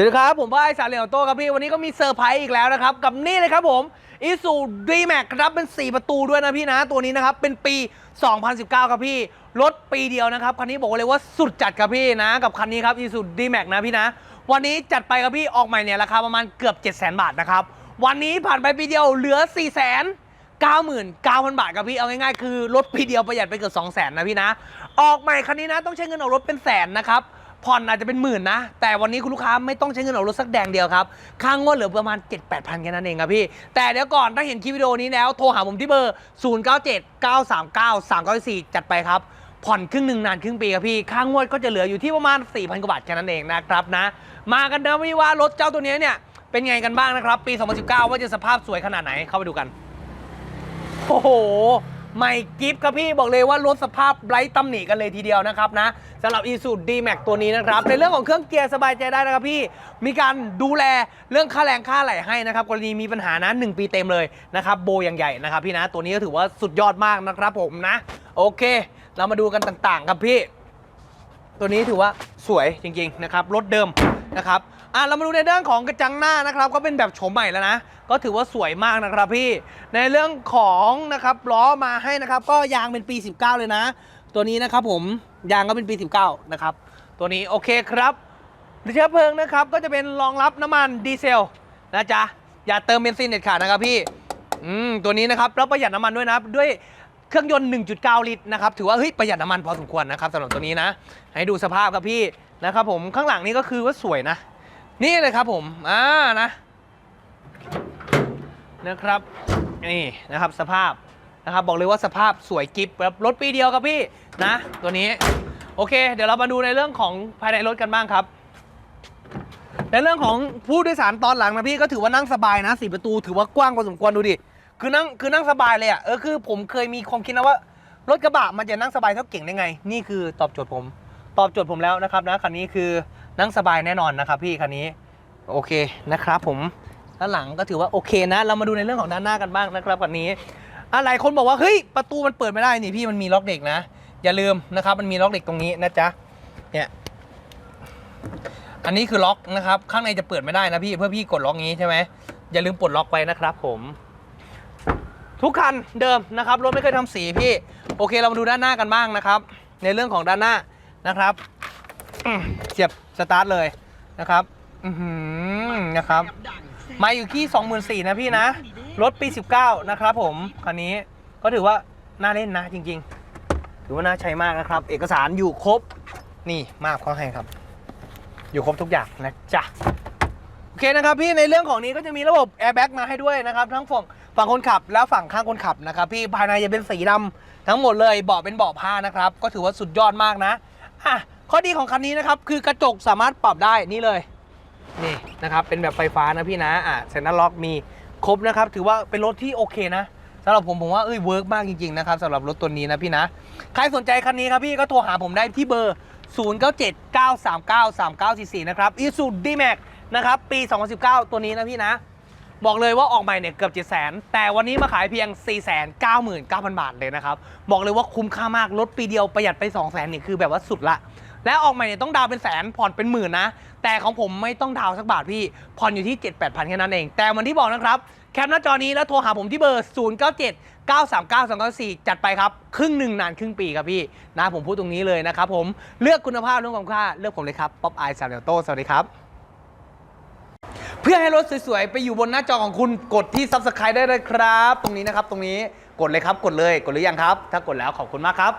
สวัสดีครับ ผมว่าไอสารเหลียวโต้ครับพี่วันนี้ก็มีเซอร์ไพรส์อีกแล้วนะครับ กับนี่เลยครับผมอีซูดีแม็กครับเป็น 4 ประตูด้วยนะพี่นะ ตัวนี้นะครับ เป็นปี 2019 ครับพี่รถปีเดียวนะครับ คันนี้บอกเลยว่าสุดจัดครับพี่นะ กับคันนี้ครับอีซูดีแม็กนะพี่นะ วันนี้จัดไปครับพี่ออกใหม่เนี่ยราคาประมาณเกือบ 7 0 0 0 0 0 บาทนะครับ วันนี้ผ่านไปปีเดียวเหลือ 4 0 0 0 0 99,000 บาทครับพี่ เอาง่ายๆ คือ รถปีเดียวประหยัดไปเกือบ2 0 0 0 0 0นะพี่นะ ออกใหม่คันนี้นะ ต้องใช้เงินออกรถเป็นแสนนะครับ ผ่อนอาจจะเป็นหมื่นนะ แต่วันนี้คุณลูกค้าไม่ต้องใช้เงินออกรถสักแดงเดียวครับ ค่างวดเหลือประมาณ 7 8 0 0 0แค่นั้นเองครับพี่ แต่เดี๋ยวก่อนถ้าเห็นคลิปวิดีโอนี้แล้ว โทรหาผมที่เบอร์ 0 9 7 9 3 9 3 9 4 จัดไปครับ ผ่อนครึ่งหนึ่งนานครึ่งปีครับพี่ ค่างวดก็จะเหลืออยู่ที่ประมาณ 4,000กว่าบาทแค่นั้นเองนะครับนะ มากันนะพี่ว่ารถเจ้าตัวนี้เนี่ยเป็นไงกันบ้างนะครับ ปี 2019 ว่าจะสภาพสวยขนาดไหนเข้าไปดูกัน โอ้โห ใหม่กิฟต์ครับพี่บอกเลยว่ารถสภาพไร้ตำหนิกันเลยทีเดียวนะครับนะสำหรับ i s u d m a x ตัวนี้นะครับ ในเรื่องของเครื่องเกียร์สบายใจได้นะครับพี่มีการดูแลเรื่องค่าแรงค่าไหลให้นะครับกรณีมีปัญหานะ1ปีเต็มเลยนะครับโบอย่างใหญ่นะครับพี่นะตัวนี้ก็ถือว่าสุดยอดมากนะครับผมนะ โอเค เรามาดูกันต่างๆ ครับพี่ ตัวนี้ถือว่าสวยจริงๆนะครับรถเดิมนะครับ อะเรามาดูในเรื่องของกระจังหน้านะครับ ก็เป็นแบบโฉมใหม่แล้วนะ ก็ถือว่าสวยมากนะครับพี่ ในเรื่องของนะครับล้อมาให้นะครับ ก็ยางเป็นปี 19 เลยนะ ตัวนี้นะครับผมยางก็เป็นปี 19 นะครับ ตัวนี้โอเคครับเชื้อเพลิงนะครับก็จะเป็นรองรับน้ำมันดีเซลนะจ๊ะอย่าเติมเบนซินเด็ดขาดนะครับพี่อืมตัวนี้นะครับแล้วประหยัดน้ำมันด้วยนะด้วยเครื่องยนต์ 1.9 ลิตรนะครับถือว่าเฮ้ยประหยัดน้ำมันพอสมควรนะครับสำหรับตัวนี้นะ ให้ดูสภาพครับพี่นะครับผมข้างหลังนี่ก็คือว่าสวยนะ นี่เลยครับผมอ่านะนะครับนี่นะครับสภาพนะครับบอกเลยว่าสภาพสวยกิฟแบบรถปีเดียวครับพี่นะตัวนี้โอเค เดี๋ยวเรามาดูในเรื่องของภายในรถกันบ้างครับ ในเรื่องของผู้โดยสารตอนหลังนะพี่ก็ถือว่านั่งสบายนะสี่ประตูถือว่ากว้างพอสมควรดูดิคือนั่งคือนั่งสบายเลยอะเออคือผมเคยมีความคิดนะว่ารถกระบะมันจะนั่งสบายเท่าเก่งได้ไง นี่คือตอบโจทย์ผม ตอบโจทย์ผมแล้วนะครับนะคันนี้คือ นั่งสบายแน่นอนนะครับพี่คันนี้โอเคนะครับผมด้านหลังก็ถือว่าโอเคนะ เรามาดูในเรื่องของด้านหน้ากันบ้างนะครับคันนี้อะไรคนบอกว่าเฮ้ยประตูมันเปิดไม่ได้นี่พี่มันมีล็อกเด็กนะ อย่าลืมนะครับมันมีล็อกเด็กตรงนี้นะจ๊ะเนี่ยอันนี้คือล็อกนะครับข้างในจะเปิดไม่ได้นะพี่เพื่อพี่กดล็อกงี้ใช่ไหมอย่าลืมปลดล็อกไว้นะครับผมทุกคันเดิมนะครับรถไม่เคยทำสีพี่ โอเคเรามาดูด้านหน้ากันบ้างนะครับ ในเรื่องของด้านหน้านะครับ อืมเสียบสตาร์ทเลยนะครับอือหือนะครับ มาอยู่ที่24,000นะพี่นะ รถปี 19 นะครับผม คันนี้ก็ถือว่าน่าเล่นนะจริง ๆ ถือว่าน่าใช้มากนะครับ เอกสารอยู่ครบ นี่มากข้อให้ครับ อยู่ครบทุกอย่างนะจ๊ะ โอเคนะครับพี่ในเรื่องของนี้ก็จะมีระบบแอร์แบ็กมาให้ด้วยนะครับ ทั้งฝั่งฝั่งคนขับแล้วฝั่งข้างคนขับนะครับ พี่ภายในจะเป็นสีดำทั้งหมดเลยเบาะเป็นเบาะผ้านะครับ ก็ถือว่าสุดยอดมากนะอะ ข้อดีของคันนี้นะครับคือกระจกสามารถปรับได้นี่เลยนี่นะครับเป็นแบบไฟฟ้านะพี่นะอะเซ็นทรัลล็อกมีครบนะครับถือว่าเป็นรถที่โอเคนะสำหรับผมผมว่าเอ้ยเวิร์กมากจริงๆนะครับสำหรับรถตัวนี้นะพี่นะใครสนใจคันนี้ครับพี่ก็โทรหาผมได้ที่เบอร์ 0979393944 นะครับ i s u d m a x นะครับ ปี 2019 ตัวนี้นะพี่นะ บอกเลยว่าออกใหม่เนี่ยเกือบ7 0 0 0 0 0 แต่วันนี้มาขายเพียง 499,000 บาทเลยนะครับ บอกเลยว่าคุ้มค่ามากรถปีเดียวประหยัดไป 2 0 0 0 0 0 นี่คือแบบว่าสุดละ และออกใหม่เนี่ยต้องดาวเป็นแสนผ่อนเป็นหมื่นนะ แต่ของผมไม่ต้องดาวสักบาทพี่ ผ่อนอยู่ที่ 7 8 0 0 0แค่นั้นเอง แต่วันที่บอกนะครับ แคปหน้าจอนี้แล้วโทรหาผมที่เบอร์ 097 939 294 จัดไปครับ ครึ่งหนึ่งนานครึ่งปีครับพี่ นะผมพูดตรงนี้เลยนะครับผมเลือกคุณภาพเรื่องความค่าเลือกผมเลยครับป๊อปไอซ์ซาเลโตสวัสดีครับเพื่อให้รถสวยๆ ไปอยู่บนหน้าจอของคุณกดที่ Subscribe ได้เลยครับ ตรงนี้นะครับ ตรงนี้กดเลยครับ กดเลย กดหรือยังครับ ถ้ากดแล้วขอบคุณมากครับ